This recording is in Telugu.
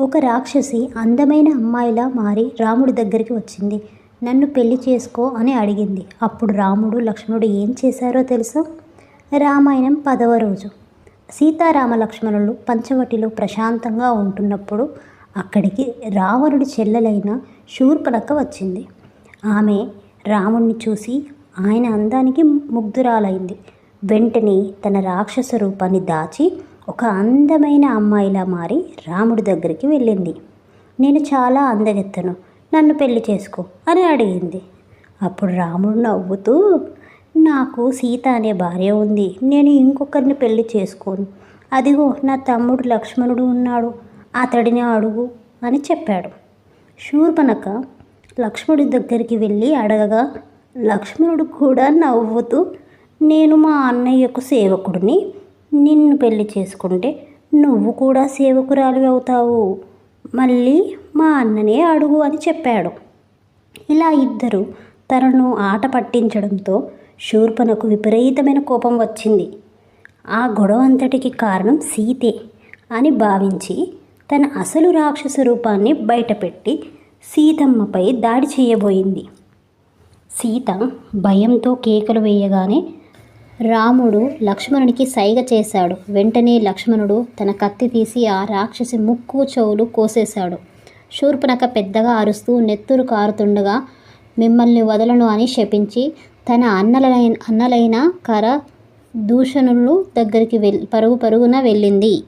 ఒక రాక్షసి అందమైన అమ్మాయిలా మారి రాముడి దగ్గరికి వచ్చింది. నన్ను పెళ్ళి చేసుకో అని అడిగింది. అప్పుడు రాముడు లక్ష్మణుడు ఏం చేశారో తెలుసా? రామాయణం పదవ రోజు. సీతారామ లక్ష్మణులు పంచవటిలో ప్రశాంతంగా ఉంటున్నప్పుడు అక్కడికి రావణుడి చెల్లెలైన శూర్పణక వచ్చింది. ఆమె రాముణ్ణి చూసి ఆయన అందానికి ముగ్ధురాలైంది. వెంటనే తన రాక్షస రూపాన్ని దాచి ఒక అందమైన అమ్మాయిలా మారి రాముడి దగ్గరికి వెళ్ళింది. నేను చాలా అందగెత్తను. నన్ను పెళ్ళి చేసుకో అని అడిగింది. అప్పుడు రాముడు నవ్వుతూ నాకు సీత అనే భార్య ఉంది. నేను ఇంకొకరిని పెళ్ళి చేసుకోను. అదిగో నా తమ్ముడు లక్ష్మణుడు ఉన్నాడు. అతడిని అడుగు అని చెప్పాడు. శూర్పనక లక్ష్మణుడి దగ్గరికి వెళ్ళి అడగగా లక్ష్మణుడు కూడా నవ్వుతూ నేను మా అన్నయ్యకు సేవకుడిని నిన్ను పెళ్ళి చేసుకుంటే నువ్వు కూడా సేవకురాలు అవుతావు. మళ్ళీ మా అన్ననే అడుగు అని చెప్పాడు. ఇలా ఇద్దరు తనను ఆట పట్టించడంతో శూర్పణకు విపరీతమైన కోపం వచ్చింది. ఆ గొడవ అంతటికి కారణం సీతే అని భావించి తన అసలు రాక్షస రూపాన్ని బయటపెట్టి సీతమ్మపై దాడి చేయబోయింది. సీత భయంతో కేకలు వేయగానే రాముడు లక్ష్మణునికి సైగ చేశాడు. వెంటనే లక్ష్మణుడు తన కత్తి తీసి ఆ రాక్షసి ముక్కు చెవులు కోసేశాడు. శూర్పణఖ పెద్దగా అరుస్తూ నెత్తురు కారుతుండగా మిమ్మల్ని వదలను అని శపించి తన అన్నలైన అన్నలైన కర దూషణులు దగ్గరికి వెల్ పరుగు పరుగున వెళ్ళింది.